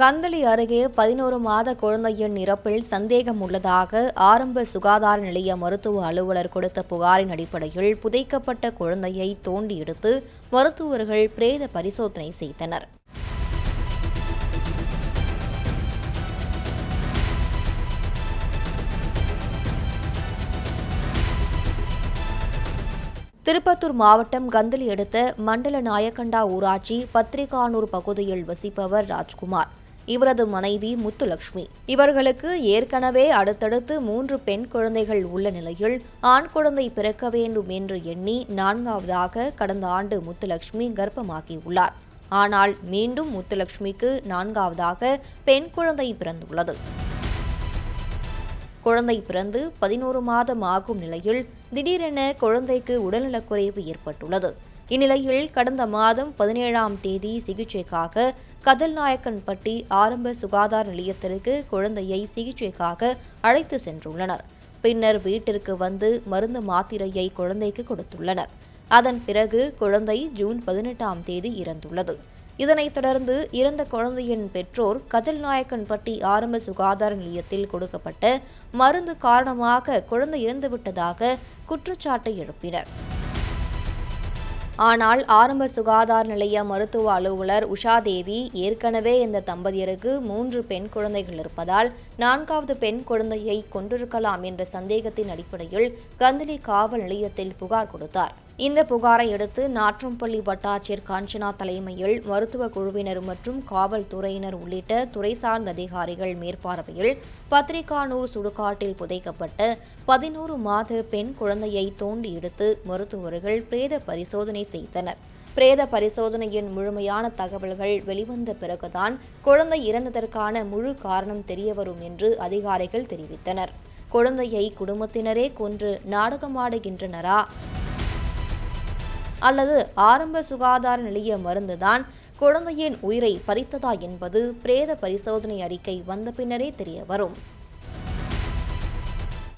கந்தளி அருகே பதினோரு மாத குழந்தையின் இறப்பில் சந்தேகம் உள்ளதாக ஆரம்ப சுகாதார நிலைய மருத்துவ அலுவலர் கொடுத்த புகாரின் அடிப்படையில் புதைக்கப்பட்ட குழந்தையை தோண்டி எடுத்து மருத்துவர்கள் பிரேத பரிசோதனை செய்தனர். திருப்பத்தூர் மாவட்டம் கந்தளி அடுத்த மண்டல நாயக்கண்டா ஊராட்சி பத்திரிகானூர் பகுதியில் வசிப்பவர் ராஜ்குமார். இவரது மனைவி முத்துலட்சுமி இவர்களுக்கு ஏற்கனவே அடுத்தடுத்து மூன்று பெண் குழந்தைகள் உள்ள நிலையில் ஆண் குழந்தை பிறக்க வேண்டும் என்று எண்ணி நான்காவதாக கடந்த ஆண்டு முத்துலட்சுமி கர்ப்பமாகியுள்ளார். ஆனால் மீண்டும் முத்துலட்சுமிக்கு நான்காவதாக பெண் குழந்தை பிறந்துள்ளது. குழந்தை பிறந்து பதினோரு மாதம் ஆகும் நிலையில் திடீரென குழந்தைக்கு உடல்நலக்குறைவு ஏற்பட்டுள்ளது. இந்நிலையில் கடந்த மாதம் பதினேழாம் தேதி சிகிச்சைக்காக கதல்நாயக்கன்பட்டி ஆரம்ப சுகாதார நிலையத்திற்கு குழந்தையை சிகிச்சைக்காக அழைத்து சென்றுள்ளனர். பின்னர் வீட்டிற்கு வந்து மருந்து மாத்திரையை குழந்தைக்கு கொடுத்துள்ளனர். அதன் பிறகு குழந்தை ஜூன் பதினெட்டாம் தேதி இறந்துள்ளது. இதனைத் தொடர்ந்து இறந்த குழந்தையின் பெற்றோர் கஜல்நாயக்கன்பட்டி ஆரம்ப சுகாதார நிலையத்தில் கொடுக்கப்பட்ட மருந்து காரணமாக குழந்தை இறந்துவிட்டதாக குற்றச்சாட்டை எழுப்பினர். ஆனால் ஆரம்ப சுகாதார நிலைய மருத்துவ அலுவலர் உஷாதேவி ஏற்கனவே இந்த தம்பதியருக்கு மூன்று பெண் குழந்தைகள் இருப்பதால் நான்காவது பெண் குழந்தையை கொண்டிருக்கலாம் என்ற சந்தேகத்தின் அடிப்படையில் கந்தளி காவல் நிலையத்தில் புகார் கொடுத்தார். இந்த புகாரை அடுத்து நாற்றம்பள்ளி வட்டாட்சியர் காஞ்சனா தலைமையில் மருத்துவ குழுவினர் மற்றும் காவல்துறையினர் உள்ளிட்ட துறை சார்ந்த அதிகாரிகள் மேற்பார்வையில் பத்திரிகானூர் சுடுகாட்டில் புதைக்கப்பட்ட பதினோரு மாத பெண் குழந்தையை தோண்டி எடுத்து மருத்துவர்கள் பிரேத பரிசோதனை செய்தனர். பிரேத பரிசோதனையின் முழுமையான தகவல்கள் வெளிவந்த பிறகுதான் குழந்தை இறந்ததற்கான முழு காரணம் தெரியவரும் என்று அதிகாரிகள் தெரிவித்தனர். குழந்தையை குடும்பத்தினரே கொன்று நாடகமாடுகின்றனரா? அல்லது ஆரம்ப சுகாதார நிலைய மருந்துதான் குழந்தையின் உயிரை பறித்ததா என்பது பிரேத பரிசோதனை அறிக்கை வந்த பின்னரே தெரிய வரும்.